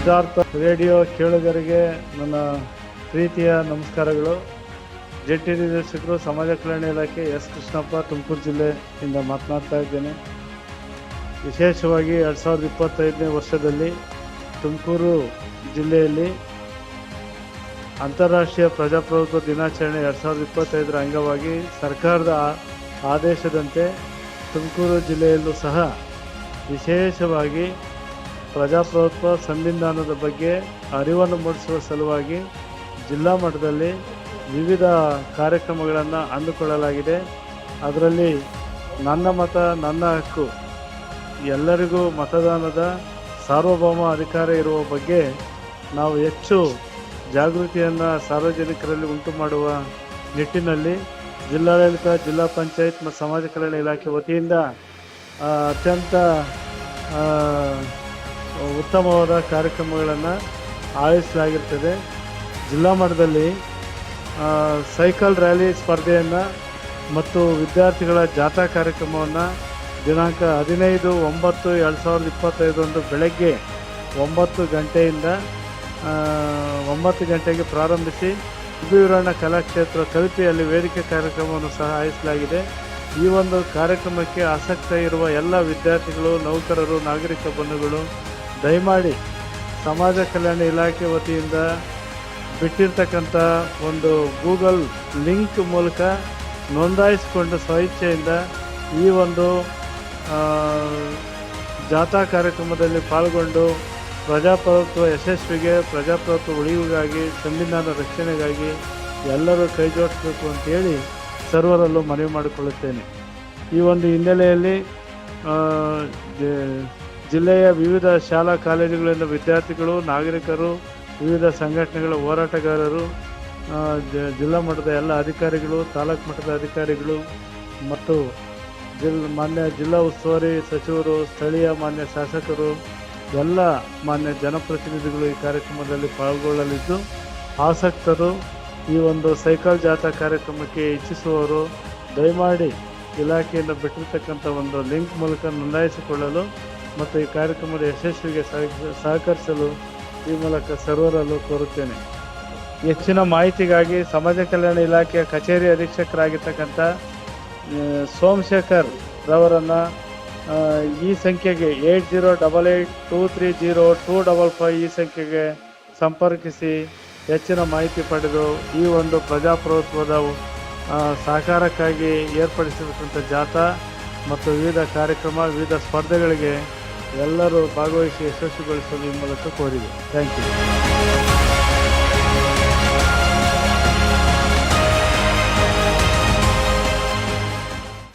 Siddhartha radio ಕೇಳುಗರಿಗೆ ನನ್ನ ಪ್ರೀತಿಯ ನಮಸ್ಕಾರಗಳು. ಜಂಟಿ ನಿರ್ದೇಶಕರು, ಸಮಾಜ ಕಲ್ಯಾಣ ಇಲಾಖೆ ಎಸ್ ಕೃಷ್ಣಪ್ಪ, ತುಮಕೂರು ಜಿಲ್ಲೆಯಿಂದ ಮಾತನಾಡ್ತಾ ಇದ್ದೇನೆ. ವಿಶೇಷವಾಗಿ ಎರಡು ಸಾವಿರದ ಇಪ್ಪತ್ತೈದನೇ ವರ್ಷದಲ್ಲಿ ತುಮಕೂರು ಜಿಲ್ಲೆಯಲ್ಲಿ ಅಂತಾರಾಷ್ಟ್ರೀಯ ಪ್ರಜಾಪ್ರಭುತ್ವ ದಿನಾಚರಣೆ ಎರಡು ಸಾವಿರದ ಇಪ್ಪತ್ತೈದರ ಅಂಗವಾಗಿ ಸರ್ಕಾರದ ಆದೇಶದಂತೆ ತುಮಕೂರು ಜಿಲ್ಲೆಯಲ್ಲೂ ಸಹ ವಿಶೇಷವಾಗಿ ಪ್ರಜಾಪ್ರಭುತ್ವ ಸಂವಿಧಾನದ ಬಗ್ಗೆ ಅರಿವನ್ನು ಮೂಡಿಸುವ ಸಲುವಾಗಿ ಜಿಲ್ಲಾ ಮಟ್ಟದಲ್ಲಿ ವಿವಿಧ ಕಾರ್ಯಕ್ರಮಗಳನ್ನು ಅಂದುಕೊಳ್ಳಲಾಗಿದೆ ಅದರಲ್ಲಿ ನನ್ನ ಮತ, ನನ್ನ ಹಕ್ಕು, ಎಲ್ಲರಿಗೂ ಮತದಾನದ ಸಾರ್ವಭೌಮ ಅಧಿಕಾರ ಇರುವ ಬಗ್ಗೆ ನಾವು ಹೆಚ್ಚು ಜಾಗೃತಿಯನ್ನು ಸಾರ್ವಜನಿಕರಲ್ಲಿ ಉಂಟು ಮಾಡುವ ನಿಟ್ಟಿನಲ್ಲಿ ಜಿಲ್ಲಾಡಳಿತ, ಜಿಲ್ಲಾ ಪಂಚಾಯತ್ ಮತ್ತು ಸಮಾಜ ಕಲ್ಯಾಣ ಇಲಾಖೆ ವತಿಯಿಂದ ಅತ್ಯಂತ ಉತ್ತಮವಾದ ಕಾರ್ಯಕ್ರಮಗಳನ್ನು ಆಯೋಜಿಸಲಾಗಿರ್ತದೆ. ಜಿಲ್ಲಾ ಮಟ್ಟದಲ್ಲಿ ಸೈಕಲ್ ರ್ಯಾಲಿ ಸ್ಪರ್ಧೆಯನ್ನು ಮತ್ತು ವಿದ್ಯಾರ್ಥಿಗಳ ಜಾಥಾ ಕಾರ್ಯಕ್ರಮವನ್ನು ದಿನಾಂಕ ಹದಿನೈದು, ಒಂಬತ್ತು, ಎರಡು ಸಾವಿರದ ಇಪ್ಪತ್ತೈದರಂದು ಬೆಳಗ್ಗೆ ಒಂಬತ್ತು ಗಂಟೆಯಿಂದ ಒಂಬತ್ತು ಗಂಟೆಗೆ ಪ್ರಾರಂಭಿಸಿ ವಿವರಣ ಕಲಾಕ್ಷೇತ್ರ ಕವಿತೆಯಲ್ಲಿ ವೇದಿಕೆ ಕಾರ್ಯಕ್ರಮವನ್ನು ಸಹ ಆಯೋಜಿಸಲಾಗಿದೆ. ಈ ಒಂದು ಕಾರ್ಯಕ್ರಮಕ್ಕೆ ಆಸಕ್ತ ಇರುವ ಎಲ್ಲ ವಿದ್ಯಾರ್ಥಿಗಳು, ನೌಕರರು, ನಾಗರಿಕ ಬಂಧುಗಳು ದಯಮಾಡಿ ಸಮಾಜ ಕಲ್ಯಾಣ ಇಲಾಖೆ ವತಿಯಿಂದ ಬಿಟ್ಟಿರ್ತಕ್ಕಂಥ ಒಂದು ಗೂಗಲ್ ಲಿಂಕ್ ಮೂಲಕ ನೋಂದಾಯಿಸಿಕೊಂಡು ಸ್ವಇಚ್ಛೆಯಿಂದ ಈ ಒಂದು ಜಾಥಾ ಕಾರ್ಯಕ್ರಮದಲ್ಲಿ ಪಾಲ್ಗೊಂಡು ಪ್ರಜಾಪ್ರಭುತ್ವ ಯಶಸ್ವಿಗೆ, ಪ್ರಜಾಪ್ರಭುತ್ವ ಉಳಿವಿಗಾಗಿ, ಸಂವಿಧಾನ ರಕ್ಷಣೆಗಾಗಿ ಎಲ್ಲರೂ ಕೈಜೋಡಿಸಬೇಕು ಅಂತೇಳಿ ಸರ್ವರಲ್ಲೂ ಮನವಿ ಮಾಡಿಕೊಳ್ಳುತ್ತೇನೆ. ಈ ಒಂದು ಹಿನ್ನೆಲೆಯಲ್ಲಿ ಜಿಲ್ಲೆಯ ವಿವಿಧ ಶಾಲಾ ಕಾಲೇಜುಗಳಿಂದ ವಿದ್ಯಾರ್ಥಿಗಳು, ನಾಗರಿಕರು, ವಿವಿಧ ಸಂಘಟನೆಗಳ ಹೋರಾಟಗಾರರು ಜಿಲ್ಲಾ ಮಟ್ಟದ ಎಲ್ಲ ಅಧಿಕಾರಿಗಳು, ತಾಲೂಕು ಮಟ್ಟದ ಅಧಿಕಾರಿಗಳು ಮತ್ತು ಜಿಲ್, ಮಾನ್ಯ ಜಿಲ್ಲಾ ಉಸ್ತುವಾರಿ ಸಚಿವರು, ಸ್ಥಳೀಯ ಮಾನ್ಯ ಶಾಸಕರು, ಎಲ್ಲ ಮಾನ್ಯ ಜನಪ್ರತಿನಿಧಿಗಳು ಈ ಕಾರ್ಯಕ್ರಮದಲ್ಲಿ ಪಾಲ್ಗೊಳ್ಳಲಿದ್ದು, ಆಸಕ್ತರು ಈ ಒಂದು ಸೈಕಲ್ ಜಾಥಾ ಕಾರ್ಯಕ್ರಮಕ್ಕೆ ಇಚ್ಛಿಸುವವರು ದಯಮಾಡಿ ಇಲಾಖೆಯಿಂದ ಬಿಟ್ಟಿರ್ತಕ್ಕಂಥ ಒಂದು ಲಿಂಕ್ ಮೂಲಕ ನೋಂದಾಯಿಸಿಕೊಳ್ಳಲು ಮತ್ತು ಈ ಕಾರ್ಯಕ್ರಮದ ಯಶಸ್ವಿಗೆ ಸಹ- ಸಹಕರಿಸಲು ಈ ಮೂಲಕ ಸರ್ವರಲ್ಲೂ ಕೋರುತ್ತೇನೆ. ಹೆಚ್ಚಿನ ಮಾಹಿತಿಗಾಗಿ ಸಮಾಜ ಕಲ್ಯಾಣ ಇಲಾಖೆಯ ಕಚೇರಿ ಅಧೀಕ್ಷಕರಾಗಿರ್ತಕ್ಕಂಥ ಸೋಮಶೇಖರ್ ರವರನ್ನು ಈ ಸಂಖ್ಯೆಗೆ eight zero double eight two three zero two double five ಈ ಸಂಖ್ಯೆಗೆ ಸಂಪರ್ಕಿಸಿ ಹೆಚ್ಚಿನ ಮಾಹಿತಿ ಪಡೆದು ಈ ಒಂದು ಪ್ರಜಾಪ್ರಭುತ್ವದ ಸಹಕಾರಕ್ಕಾಗಿ ಏರ್ಪಡಿಸಿರ್ತಕ್ಕಂಥ ಜಾಥಾ ಮತ್ತು ವಿವಿಧ ಕಾರ್ಯಕ್ರಮ, ವಿವಿಧ ಸ್ಪರ್ಧೆಗಳಿಗೆ ಎಲ್ಲರೂ ಭಾಗವಹಿಸಿ ಯಶಸ್ವಿಗೊಳಿಸಲು ಈ ಮೂಲಕ ಕೋರಿದೆ ಥ್ಯಾಂಕ್ ಯು